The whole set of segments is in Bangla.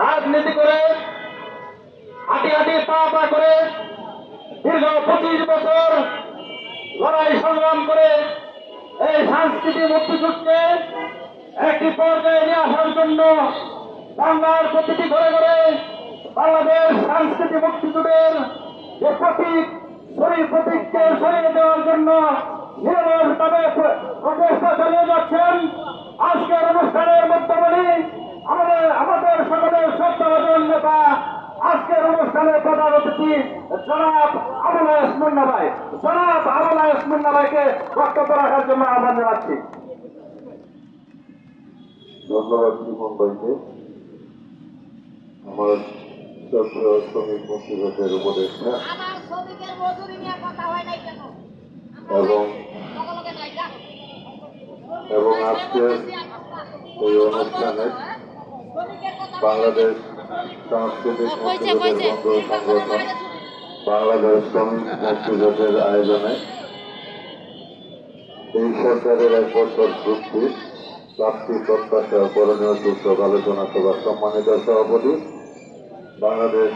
রাজনীতি করে, হাঁটি হাঁটি পা করে দীর্ঘ পঁচিশ বছর লড়াই সংগ্রাম করে এই সাংস্কৃতিক মুক্তিযুদ্ধকে একটি পর্যায়ে নিয়ে আসার জন্য বাংলার প্রতিটি ঘরে ঘরে বাংলাদেশ সাংস্কৃতিক মুক্তিযুদ্ধের যে প্রতীক, শরীর প্রতীককে সরিয়ে দেওয়ার জন্য নিরবভাবে প্রচেষ্টা চালিয়ে যাচ্ছেন। আজকের অনুষ্ঠানের মধ্যমণি আমাদের আমাদের সকলের শ্রদ্ধাভাজন নেতা আজকের অনুষ্ঠানের প্রধান অতিথি জনাব আবুল মুন্না ভাই। জনাব আবুল মুন্না ভাইকে বক্তব্য রাখার জন্য আহ্বান জানাচ্ছি। ধন্যবাদ জীবন ভাইকে। আমার শ্রমিক মুক্তিযোদ্ধার উপদেষ্টা। আমার শ্রমিকের মজুরি নিয়ে কথা হয় নাই কেন? এবং। এবং আজকের এই অনুষ্ঠানে শ্রমিকের কথা বাংলাদেশ সাংস্কৃতিক সংগঠন বাংলাদেশ শ্রমিক মুক্তিযোদ্ধার আয়োজনে এই সরকারের এক বছর চুক্তি প্রাপ্তি প্রত্যাশা করণীয় সূচক আলোচনা সভার সম্মানিত সভাপতি বাংলাদেশ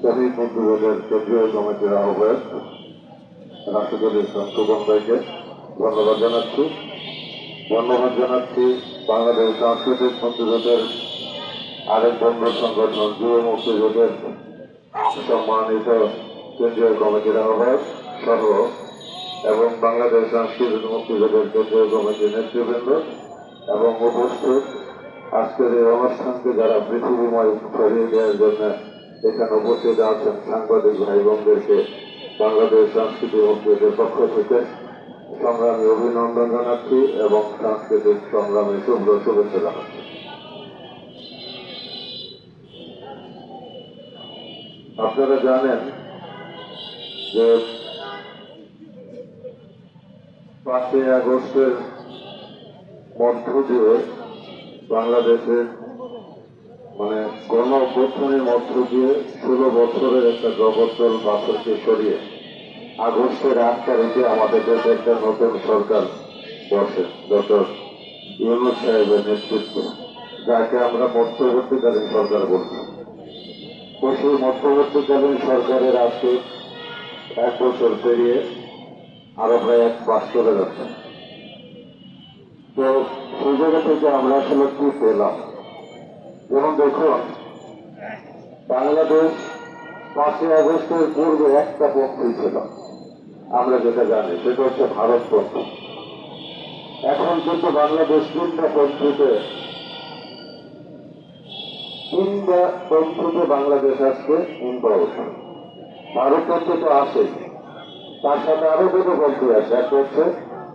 শ্রমিক মুক্তিযোদ্ধার কেন্দ্রীয় কমিটির আহ্বায়ক রাষ্ট্রপতি সংশোধন ভাইকে ধন্যবাদ জানাচ্ছি। ধন্যবাদ জানাচ্ছি বাংলাদেশ সাংস্কৃতিক মুক্তিযোদ্ধার আরেক বন্ধু সংগঠন, যুব মুক্তিযোদ্ধার সম্মানিত কেন্দ্রীয় কমিটির আহ্বায়ক সহ এবং বাংলাদেশ সাংস্কৃতিক মুক্তিযোদ্ধার কেন্দ্রীয় কমিটির নেতৃবৃন্দ এবং উপস্থিত আজকের এই অনুষ্ঠানকে যারা পৃথিবীময় ছড়িয়ে দেওয়ার জন্য এখানে উপস্থিত আছেন সাংবাদিক ভাই বোনদেরকে বাংলাদেশ সাংস্কৃতিক মুক্তিযোদ্ধার পক্ষ থেকে। সংগ্রামী অভিনন্দন জানাচ্ছি এবং সাংস্কৃতিক সংগ্রামে শুভ্র শুভেচ্ছা জানাচ্ছি। আপনারা জানেন যে পাঁচই আগস্টের মধ্য দিয়ে বাংলাদেশের মানে গণ মধ্য দিয়ে ষোলো বছরের একটা জগদ্দল বাছরকে সরিয়ে আগস্টের আট তারিখে আমাদের দেশে একটা নতুন সরকার বসে, ডক্টর ইউনুস সাহেবের নেতৃত্বে, যাকে আমরা মধ্যবর্তীকালীন সরকার বলছি। তো সেই মধ্যবর্তীকালীন সরকারের আজকে এক বছর পেরিয়ে আরও প্রায় এক পাশ চলে যাচ্ছে। তো সেই জায়গা থেকে আমরা আসলে কি পেলাম? যেমন দেখুন, বাংলাদেশ পাঁচই আগস্টের পূর্বে একটা পক্ষী ছিল। আমরা যেটা জানি, সেটা হচ্ছে ভারত পক্ষ এখন কিন্তু বাংলাদেশ তিনটা পক্ষীতে তিনটা পক্ষীতে বাংলাদেশ আজকে ইনভলভ ভারত পক্ষ তো আসেই তার সাথে আরও দুটো পক্ষী আছে। একটা হচ্ছে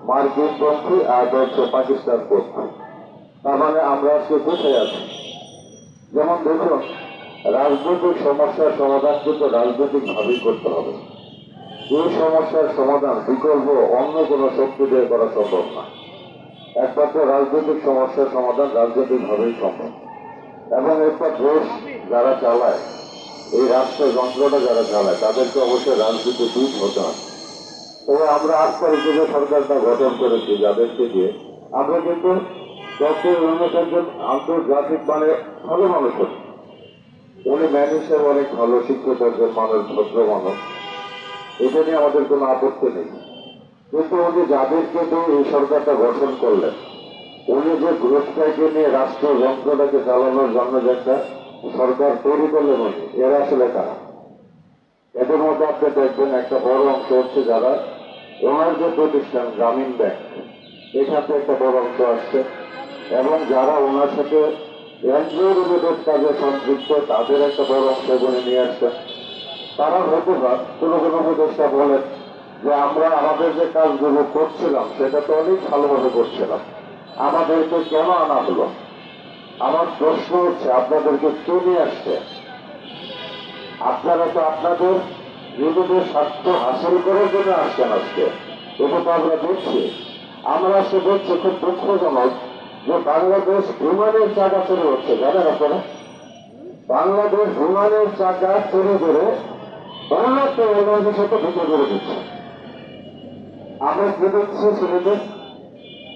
মার্কিন পক্ষী, আর হচ্ছে পাকিস্তান পক্ষী। তার মানে আমরা আজকে কোথায় আছি? যেমন দেখুন, রাজনৈতিক সমস্যার সমাধান কিন্তু রাজনৈতিক ভাবেই করতে হবে। এই সমস্যার সমাধান, বিকল্প অন্য কোনো শক্তি দিয়ে করা সম্ভব না। একমাত্র রাজনৈতিক সমস্যার সমাধান রাজনৈতিক ভাবেই সম্ভব। এবং একটা দেশ যারা চালায়, এই রাষ্ট্র যন্ত্রটা যারা চালায়, তাদেরকে অবশ্যই রাজনীতিবিদ হতে হবে। তবে আমরা আজ তারিখে যে সরকারটা গঠন করেছি, যাদেরকে দিয়ে, আমরা কিন্তু ডক্টর ইউনুস একজন আন্তর্জাতিক মানে ভালো মানুষ হচ্ছে। উনি ম্যান অনেক ভালো শিক্ষিত একজন মানুষ, ভদ্র মানুষ। এটা নিয়ে আমাদের কোনো আপত্তি নেই। কিন্তু উনি যাদেরকে দিয়ে এই সরকারটা গঠন করলেন, উনি যে গ্রুপটাকে নিয়ে রাষ্ট্র যন্ত্রটাকে চালানোর জন্য যে একটা সরকার তৈরি করলেন উনি, এরা আসলে কারা? এদের মধ্যে আপনি দেখবেন একটা বড় অংশ হচ্ছে যারা ওনার যে প্রতিষ্ঠান গ্রামীণ ব্যাংক এখান থেকে একটা বড় অংশ আসছে। এবং যারা ওনার সাথে এনজিও রিলেটেড কাজে সম্পৃক্ত, তাদের একটা বড় অংশ নিয়ে আসছেন তারা হয়তো বা কোনো কোনো উপদেষ্টা বলেন যে আমরা আমাদের যে কাজগুলো করছিলাম, সেটা তো অনেক ভালোভাবে করছিলাম। আমাদেরকে কেন আনা হলো? আমার প্রশ্ন হচ্ছে, আপনাদেরকে কে নিয়ে আসছে? আপনারা তো আপনাদের নিজেদের স্বার্থ হাসিল করার জন্য আসছেন আজকে। এটা তো আমরা দেখছি। আমরা আজকে দেখছি খুব দুঃখজনক যে বাংলাদেশ বিমানের চাকা চলে হচ্ছে, জানেন আপনারা? বাংলাদেশ বিমানের চাকা চলে ধরে দিচ্ছে। আমরা কি দেখছি ছেলেদের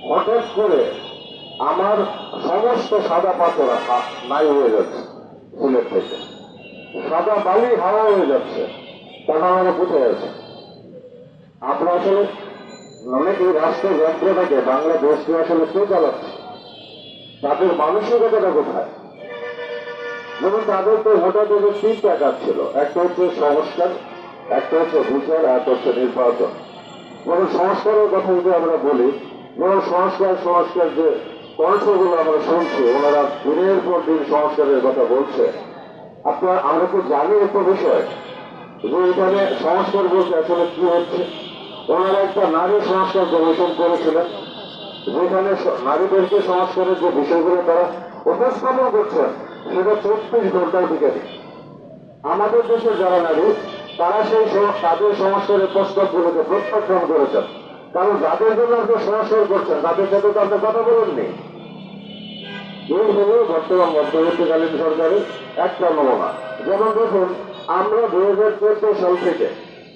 হঠাৎ করে আমার সমস্ত সাদা পাথর নাই হয়ে যাচ্ছে ফুলের থেকে। সাদা বালি হাওয়া হয়ে যাচ্ছে। তারা আমরা কোথায় আছে? আমরা আসলে অনেক এই রাষ্ট্রের যন্ত্রটাকে বাংলাদেশকে আসলে কে চালাচ্ছে? তাদের মানসিকতাটা কোথায়? যেমন তাদের তো হঠাৎ করে তিনটা কাজ ছিল। একটা হচ্ছে সংস্কার, একটা হচ্ছে বিচার, আর হচ্ছে নির্বাচন। যেমন সংস্কারের কথা যদি আমরা বলি যেমন সংস্কার সংস্কার যে কণ্ঠগুলো আমরা শুনছি, ওনারা দিনের পর দিন সংস্কারের কথা বলছে। আপনার, আমরা তো জানি একটা বিষয়, যে এখানে সংস্কার বলতে আসলে কি হচ্ছে? ওনারা একটা নারী সংস্কার কমিশন করেছিলেন, যেখানে নারীদেরকে সংস্কারের যে বিষয়গুলো তারা উপস্থাপন করছেন সেটা চব্বিশ ঘণ্টার দিকে আমাদের দেশের যারা নারী, তারা সেই তাদের সংস্কারের প্রস্তাবগুলোকে প্রত্যাখ্যান করেছেন। কারণ যাদের জন্য আপনি সংস্কার করছেন, তাদের সাথে তো আপনি কথা বলেননি। এই হলো বর্তমান মধ্যবর্তীকালীন সরকারের একটা নমুনা। যেমন দেখুন, আমরা দুই হাজার চোদ্দ সাল থেকে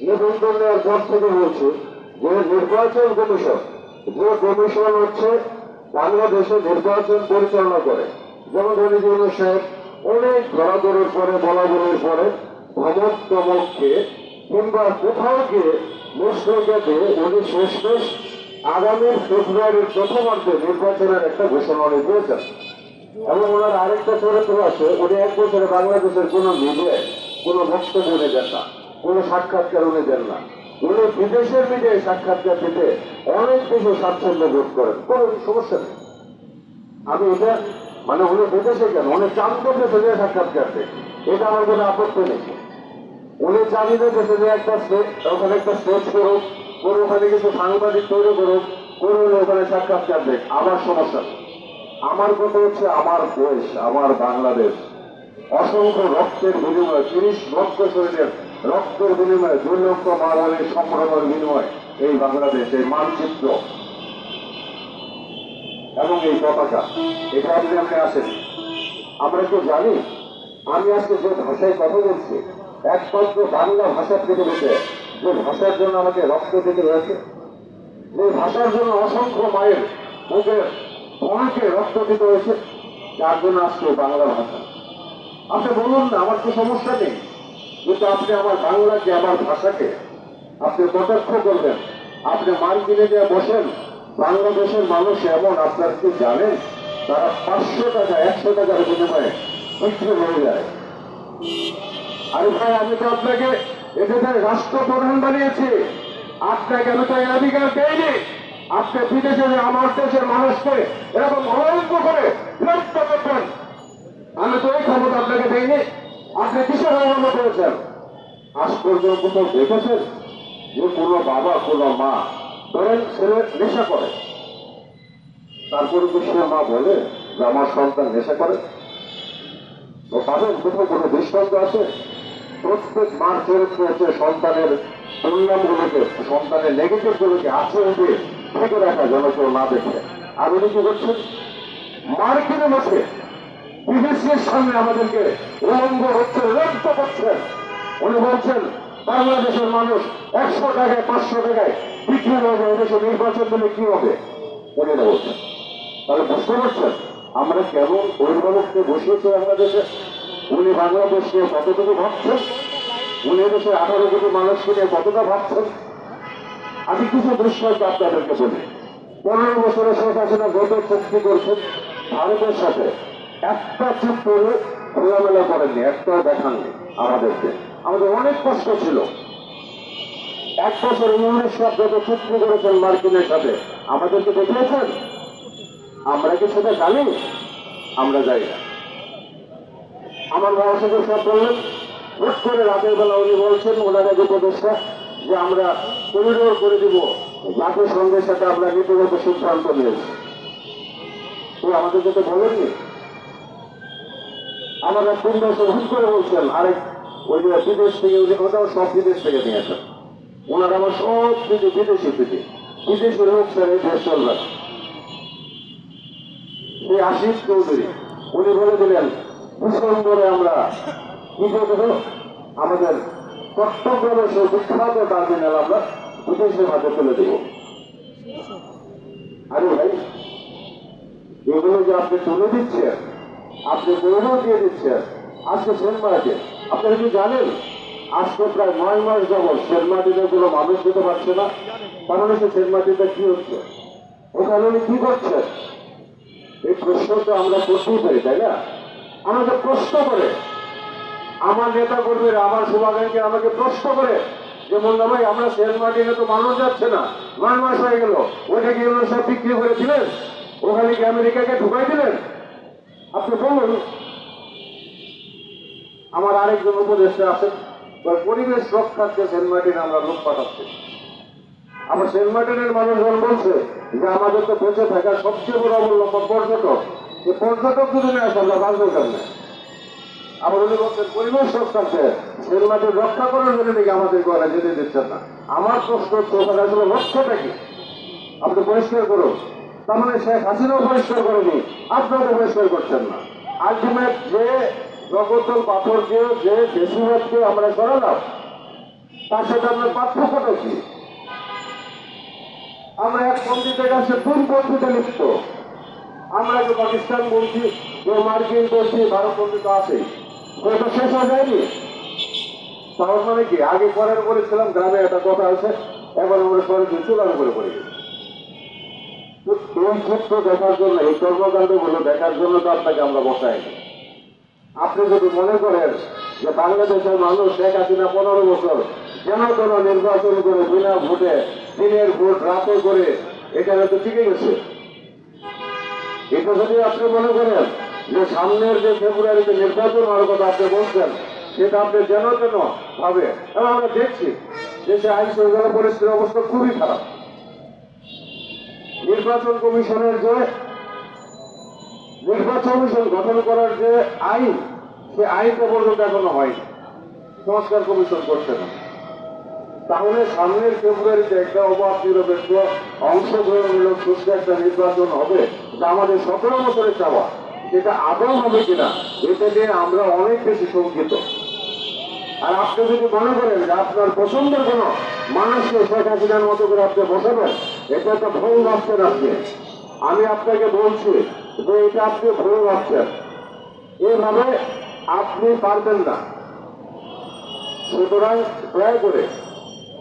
নিবন্ধন নেওয়ার পর থেকে বলছি যে নির্বাচন কমিশন, যে কমিশন হচ্ছে বাংলাদেশে নির্বাচন পরিচালনা করে। যেমন রবিজুল সাহেব অনেক ধরাধরের পরে, বলাবলির পরে টমককে কিংবা কোথাও গিয়ে মুসলিমকে উনি শেষমেশ আগামী ফেব্রুয়ারির প্রথমার্ধে নির্বাচনের একটা ঘোষণা উনি দিয়েছেন। এবং ওনার আরেকটা চরিত্র আছে, উনি এক বছরে বাংলাদেশের কোনো মিডিয়ায় কোনো বক্তব্য উনি দেন না, কোনো সাক্ষাৎকার উনি দেন না। উনি বিদেশের মিডিয়ায় সাক্ষাৎকার দিতে অনেক বেশি স্বাচ্ছন্দ্য বোধ করেন, কোনো সমস্যা নেই। আমি এটা মানে উনি বিদেশে কেন? উনি চান্দ দেশে যে সাক্ষাৎকার দেন এটা আমার কোনো আপত্তি নেই। উনি চান্দের দেশে যে একটা ওখানে একটা স্টেজ করুক করে ওখানে কিছু সাংবাদিক তৈরি করুক করে উনি ওখানে সাক্ষাৎকার দেখ আমার সমস্যা আমার কথা হচ্ছে আমার দেশ, আমার বাংলাদেশ। অসংখ্য রক্তের বিনিময়ে, তিরিশ লক্ষ শরীরের রক্তের বিনিময়ে দুই লক্ষ মানবের সম্ভ্রমের বিনিময়ে এই বাংলাদেশ, এই মানচিত্র। এবং এই পতাকা এটা আপনি আপনি আসেন আমরা তো জানি? আমি আজকে যে ভাষায় কথা বলছি, একমাত্র বাংলা ভাষা পৃথিবীতে যে ভাষার জন্য আমাকে রক্ত দিতে রয়েছে যে ভাষার জন্য অসংখ্য মায়ের মুখের তোমাকে রক্ত দিতে হয়েছে। যার জন্য আজকে বাংলা ভাষা। আপনি বলুন না, আমার তো সমস্যা নেই? কিন্তু আপনি আমার বাংলাকে, আমার ভাষাকে আপনি কটাক্ষ করবেন। আপনি মার্কিনে যে বসেন বাংলাদেশের মানুষ এমন, আপনার কি জানেন? তারা পাঁচশো টাকা, একশো টাকার বিনিময়ে বিক্রি হয়ে যায়। আরে ভাই, আমি তো আপনাকে এখানে রাষ্ট্রপ্রধান বানিয়েছি। আপনাকে আমি তো এই অধিকার দেয়নি আপনি বিদেশে আমার দেশের মানুষকে এরকম অনন্ত করে বিরক্ত করবেন আমি তো এই ক্ষমতা আপনাকে দেইনি। আপনি কিসের অবলম্বন করেছেন? আজ পর্যন্ত দেখেছেন যে কোনো বাবা, কোনো মা ধরেন ছেলে নেশা করে। তারপরে তো সে মা বলে যে, আমার সন্তান নেশা করে। তো পাবেন কোথাও কোনো দৃষ্টান্ত আছে? প্রত্যেক মার চরিত্র হচ্ছে সন্তানের পরিণামগুলোকে সন্তানের নেগেটিভ গুলোকে আছে উঠে থেকে রাখা যেন কেউ না দেখে। আর উনি কি করছেন? মার্কিনে বসে বিদেশের সামনে আমাদেরকে উলঙ্গ হচ্ছে, রক্ত করছেন উনি বলছেন বাংলাদেশের মানুষ একশো টাকায়, পাঁচশো টাকায় বিক্রি হয়ে যায় দেশে নির্বাচন দিলে কি হবে? এটা বলছেন তাহলে বুঝতে পারছেন? আমরা কেমন অভিভাবককে বসিয়েছি বাংলাদেশে? উনি বাংলাদেশ নিয়ে কতটুকু ভাবছেন? উনি দেশে আঠারো কোটি মানুষকে নিয়ে কতটা ভাবছেন? আমি কিছু দৃষ্টান্ত আপনাদেরকে বলি। পনেরো বছরে শেখ হাসিনা গত চুক্তি করছেন ভারতের সাথে। একটা চুক্তি খোলামেলা করেননি, একটাও দেখাননি আমাদেরকে। আমাদের অনেক কষ্ট ছিল। এক বছর ইংলিশ শব্দ চুক্তি করেছেন মার্কিনের সাথে। আমাদেরকে দেখিয়েছেন? আমরা কি সেটা জানি? আমরা যাই না। আমার মহাসচিব সাহেব বললেন হুট করে রাতের বেলা উনি বলছেন, ওনার এক উপদেষ্টা, যে আমরা করিডোর করে দিব। জাতিসংঘের সাথে আমরা নীতিগত সিদ্ধান্ত নিয়েছি। তো আমাদেরকে তো বলেননি আমরা তিন বছর হুট করে বলছেন, আরেক ওই যে বিদেশ থেকে উনি ওটাও সব বিদেশ থেকে নিয়েছেন ওনার আমার সব কিছু বিদেশি থেকে বিদেশি লোক স্যার, এই দেশ চলবে। সেই আশিস চৌধুরী, উনি বলে দিলেন ডিসেম্বরে আমরা কি করব? আমাদের চট্টগ্রামে সেই বিখ্যাত টার্মিনাল আমরা বিদেশের হাতে তুলে দেব। আরে ভাই, এগুলো যে আপনি তুলে দিচ্ছেন, আপনি গৌরব দিয়ে দিচ্ছেন। আজকে সেন্ট মার্টিন। আপনারা কি জানেন? আজকে প্রায় নয় মাস যাবৎ সেন্ট মার্টিনে কোনো মানুষ যেতে পারছে না। কারণ সেন্ট মার্টিনটা কি হচ্ছে? ওখানে উনি কি করছেন? এই প্রশ্ন তো আমরা করতেই পারি, তাই না? আমাকে প্রশ্ন করে। আমার নেতা কর্মীরা, আমার শুভাকাঙ্ক্ষী আমাকে প্রশ্ন করে যে, মোল্লা ভাই, আমরা সেন্ট মার্টিনে তো মানুষ যাচ্ছে না। নয় মাস হয়ে গেল। ওইটা কি সব বিক্রি করে দিলেন? ওখানে কি আমেরিকাকে ঢুকাই দিলেন? আপনি বলুন আমার আরেকজন উপদেষ্টা বলে, পরিবেশ রক্ষার্থে সেন্ট মার্টিন আমরা লোক পাঠাচ্ছি। আমার সেন্ট মার্টিনের মানুষজন বলছে যে আমাদের তো বেঁচে থাকার সবচেয়ে বড় অবলম্বন পর্যটক। যে পর্যটক যদি না আসে আমরা বাঁচবো কেমনে? আবার উনি বলছেন পরিবেশ রক্ষার্থে সেন্ট মার্টিন রক্ষা করার জন্য নাকি আমাদের ঘরে যেতে দিচ্ছেন না? আমার প্রশ্ন হচ্ছে ওখানে আসলে লক্ষ্যটা কি? আপনি পরিষ্কার করুন। তার মানে শেখ হাসিনাও পরিষ্কার করেনি আপনারা পরিষ্কার করছেন না। আলটিমেট যে জগতল পাথরকে যে বেশিরভাগকে আমরা সরালাম তার সাথে আপনার পার্থক্যটা কি আমরা এক পন্ডিতের কাছে দুই পন্ডিতে লিপ্ত আমরা যে পাকিস্তান বলছি যে মার্কিন বলছি ভারত পন্ডিত আছেই। ওটা শেষ হয়ে যায়নি। তার মানে কি, আগে করার করেছিলাম, গ্রামে একটা কথা আছে এবার আমরা শহরে চুলার করে পড়ে গেছি। এই ক্ষেত্র দেখার জন্য, এই কর্মকাণ্ডগুলো দেখার জন্য তো আপনাকে আমরা বসাই আপনি যদি মনে করেন যে বাংলাদেশের মানুষ শেখ হাসিনা পনেরো বছর যেন তেন নির্বাচন করে বিনা ভোটে দিনের ভোট রাতে করে এখানে তো টিকে গেছে। এটা যদি আপনি মনে করেন যে সামনের যে ফেব্রুয়ারিতে নির্বাচন হওয়ার কথা আপনি বলছেন, সেটা আপনি যেন তেন ভাবে এবং আমরা দেখছি দেশে আইন শৃঙ্খলা পরিস্থিতির অবস্থা খুবই খারাপ। নির্বাচন কমিশনের যে নির্বাচন গঠন করার যে আইন, সে আইনটা পর্যন্ত এখনও হয়নি। সংস্কার কমিশন করছে না। তাহলে সামনের ফেব্রুয়ারিতে একটা অবাধ নিরপেক্ষ অংশগ্রহণমূলক সুস্থ একটা নির্বাচন হবে তা আমাদের সতেরো বছরের চাওয়া। সেটা আদৌ হবে কিনা, এটা নিয়ে আমরা অনেক বেশি শঙ্কিত। আর আপনি যদি মনে করেন যে আপনার পছন্দের কোন মানুষকে শেখ হাসিনার মতো করে আপনি বসাবেন, এটা একটা ভুল ভাবছেন আপনি। আমি আপনাকে বলছি যে এটা আপনি ভুল ভাবছেন। এভাবে আপনি পারবেন না। সুতরাং দয়া করে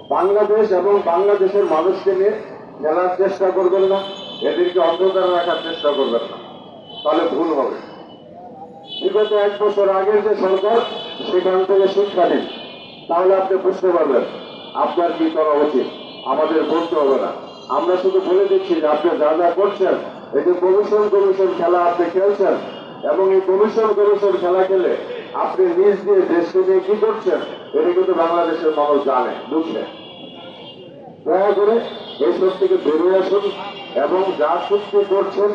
বাংলাদেশ এবং বাংলাদেশের মানুষকে নিয়ে খেলার চেষ্টা করবেন না, এদেরকে অন্ধকারে রাখার চেষ্টা করবেন না। তাহলে ভুল হবে। বিগত এক বছর আগের যে সরকার, সেখান থেকে শিক্ষা নিন। তাহলে আপনি বুঝতে পারবেন, আপনার কি করা উচিত। আমাদের বলতে হবে না। আমরা শুধু বলে দিচ্ছি যে আপনি যা যা করছেন এই যে কমিশন কমিশন খেলা আপনি খেলছেন, এবং এই কমিশন কমিশন খেলা খেলে আপনি নিজ দিয়ে দেশকে নিয়ে কি করছেন, এটা কিন্তু বাংলাদেশের মানুষ জানে বুঝছে দয়া করে এইসব থেকে বেরিয়ে আসুন, এবং যা চুক্তি করছেন,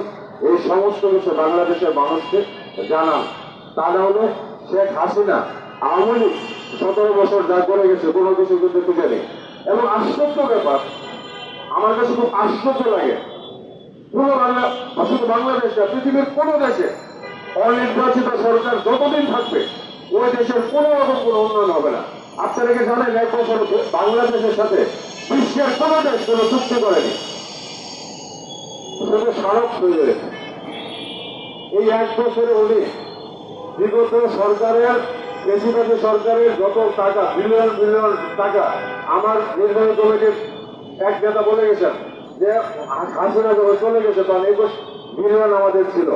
এই সমস্ত কিছু বাংলাদেশের মানুষকে জানান। তা না হলে শেখ হাসিনা আওয়ামী লীগ সতেরো বছর যা করে গেছে, কোনো কিছু কিন্তু টিকে নেই। এবং আশ্চর্য ব্যাপার, আমার কাছে খুব আশ্চর্য লাগে পুরো বাংলা শুধু বাংলাদেশ না পৃথিবীর কোনো দেশে অনির্বাচিত সরকার যতদিন থাকবে, ওই দেশের কোনো রকম কোনো উন্নয়ন হবে না। আপনারা জানেন, এক বছর বাংলাদেশের সাথে বিশ্বের কোনো দেশ কোনো চুক্তি করেনি। শুধু তৈরি হয়েছে। এই এক বছরে উনি বিগত সরকারের বেশিরভাগী সরকারের যত টাকা, বিলিয়ন বিলিয়ন টাকা, আমার নির্বাহী কমিটির এক নেতা বলে গেছেন যে হাসিনা যখন চলে গেছে, তখন একুশ বিলিয়ন আমাদের ছিল।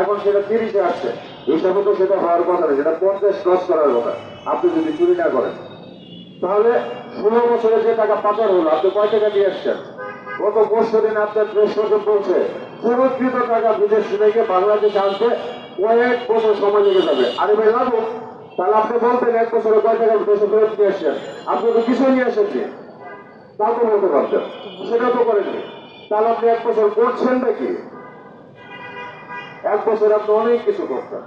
এখন সেটা তিরিশে আসছে। হিসাবে তো সেটা হওয়ার কথা না, সেটা পঞ্চাশ ক্রস করার কথা। আপনি যদি চুরি না করেন, তাহলে ষোলো বছরে যে টাকা পাচার হলো, আপনি কয় টাকা দিয়ে আসছেন? গত পরশু দিন আপনার প্রেস সচিব বলছে সুরক্ষিত টাকা বিদেশ থেকে বাংলাদেশে আনতে কয়েক বছর সময় লেগে যাবে। আরে ভাই লাগুক তাহলে আপনি বলতেন এক বছরে কয় টাকা দেশে ফেরত নিয়ে আসছেন? আপনি তো কিছুই নিয়ে এসেছি তা তো বলতে পারতেন সেটা তো করেননি তাহলে আপনি এক বছর করছেন নাকি এক বছর আপনি অনেক কিছু করতেন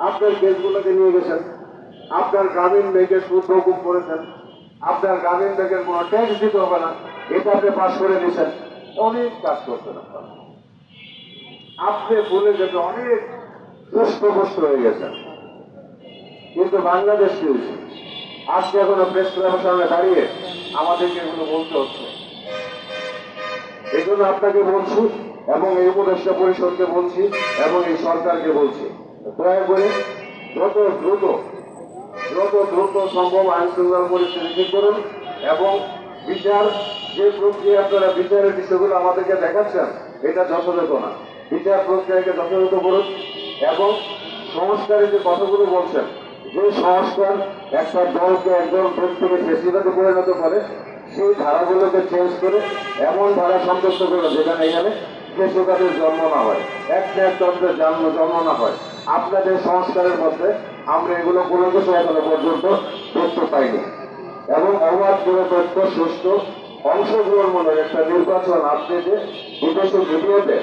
আপনার কেসগুলোকে নিয়ে গেছেন। আপনার গ্রামীণ ব্যাংকের সুদ মকুব করেছেন। আপনার গ্রামীণ ব্যাংকের কোনো ট্যাক্স দিতে হবে না। এটা আপনি পাশ করে দিয়েছেন অনেক কাজ করতেন আপনার। আপনি বলে যেতে অনেক সুস্থ হয়ে গেছেন। কিন্তু বাংলাদেশ কি আজকে এখনও প্রেস ক্লাবের সামনে দাঁড়িয়ে আমাদেরকে এগুলো বলতে হচ্ছে। এই জন্য আপনাকে বলছি এবং এই উপদেষ্টা পরিষদকে বলছি এবং এই সরকারকে বলছি, দয়া করে যত দ্রুত যত দ্রুত সম্ভব আইন শৃঙ্খলা পরিস্থিতি ঠিক করুন এবং বিচার, যে প্রক্রিয়া আপনারা বিচারের বিষয়গুলো আমাদেরকে দেখাচ্ছেন, এটা যথাযথ না। বিচার প্রক্রিয়াকে যথাযথ করুন এবং সংস্কারের যে কথাগুলো বলছেন যে সংস্কার একটা দলকে একজন ব্যক্তিকে ফেসিবাদে পরিণত করে, সেই ধারাগুলোকে চেঞ্জ করে, এমন ধারা সন্তুষ্ট করবে যেখানে এখানে ফেসিবাদের জন্ম না হয়, এক তন্ত্রের জন্ম জন্ম না হয়। আপনাদের সংস্কারের মধ্যে আমরা এগুলো কোনো কিছু এখনও পর্যন্ত দেখতে পাইনি। এবং অবাধ নিরপেক্ষ সুস্থ অংশগ্রহণমূলক একটা নির্বাচন আপনি যে বিদেশি ভিডিওতে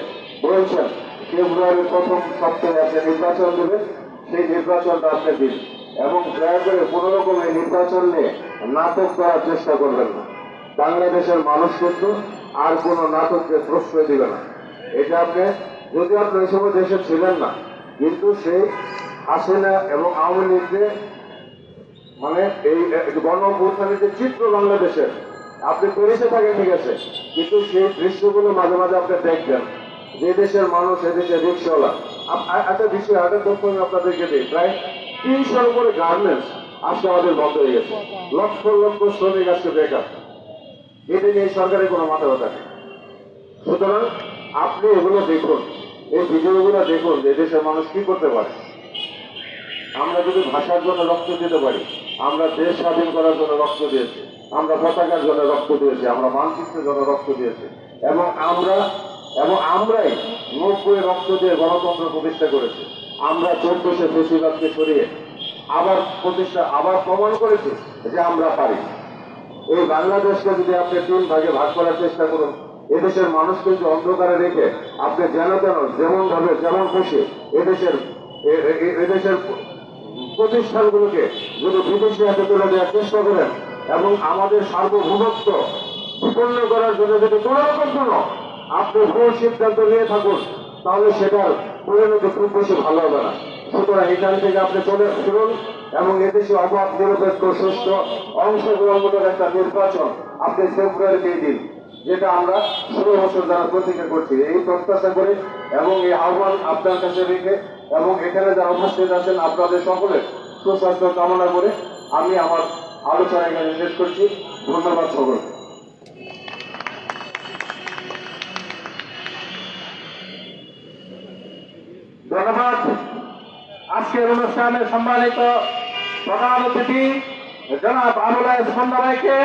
বলছেন, ফেব্রুয়ারির প্রথম সপ্তাহে আপনি নির্বাচন দেবেন, সেই নির্বাচনটা আপনি দিন। এবং দয়া করে কোনো রকম এই নির্বাচন নিয়ে নাটক করার চেষ্টা করবেন না। বাংলাদেশের মানুষ কিন্তু আর কোনো নাটককে প্রশ্রয় দিবে না। এটা আপনি, যদি আপনি ওই সময় দেশে ছিলেন না, কিন্তু সেই হাসিনা এবং আওয়ামী লীগকে মানে এই গণ যে চিত্র বাংলাদেশের আপনি পেরেছে থাকেন ঠিক আছে, কিন্তু সেই দৃশ্যগুলো মাঝে মাঝে আপনি দেখবেন। যে দেশের মানুষ এদেশের রিক্সাওয়ালা। একটা বিষয় তথ্য আমি আপনাদেরকে দিই। প্রায় তিনশোর উপরে গার্মেন্টস আজকে আমাদের বন্ধ হয়ে গেছে। লক্ষ লক্ষ শ্রমিক আজকে বেকার। এটা নিয়ে সরকারের কোনো মাথা ব্যথা নেই সুতরাং আপনি এগুলো দেখুন। এই ভিডিওগুলো দেখুন যে দেশের মানুষ কি করতে পারে। আমরা যদি ভাষার জন্য রক্ত দিতে পারি, আমরা দেশ স্বাধীন করার জন্য রক্ত দিয়েছি, আমরা পতাকার জন্য রক্ত দিয়েছি, আমরা মানচিত্রের জন্য রক্ত দিয়েছি, এবং আমরা, এবং আমরাই নব্বই রক্ত দিয়ে গণতন্ত্র প্রতিষ্ঠা করেছি। আমরা চোদ্দশো ফেসিবাদকে সরিয়ে আবার প্রতিষ্ঠা, আবার প্রমাণ করেছি যে আমরা পারি। এই বাংলাদেশকে যদি আপনি তিন ভাগে ভাগ করার চেষ্টা করুন, এদেশের মানুষকে যদি অন্ধকারে রেখে আপনি যেন তেন যেমন ভাবে যেমন খুশি, এদেশের এদেশের প্রতিষ্ঠানগুলোকে যদি বিদেশি হাতে তুলে দেওয়ার চেষ্টা করেন এবং আমাদের সার্বভৌমত্ব বিপন্ন করার জন্য যদি কোনো রকম কোনো আপনি ভুল সিদ্ধান্ত নিয়ে থাকুন তাহলে সেটার পরিণতি খুব বেশি ভালো হবে না। সুতরাং এখান থেকে আপনি চলে ফিরুন এবং এদেশে অবাধ, নিরপেক্ষ সুস্থ অংশগ্রহণমূলক একটা নির্বাচন আপনি ফেব্রুয়ারিতেই দিন, যেটা আমরা ষোলো বছর দ্বারা প্রতিজ্ঞা করছি। এই প্রত্যাশা করে এবং এই আহ্বান আপনার কাছে রেখে এবং এখানে যারা উপস্থিত আছেন আপনাদের সকলের সুস্বাস্থ্য কামনা করে আমি আমার আলোচনা এখানে শেষ করছি। ধন্যবাদ সকলকে। ধন্যবাদ। আজকের অনুষ্ঠানে সম্মানিত প্রধান অতিথি জনাব আবুল সন্ধ্যা রায়কে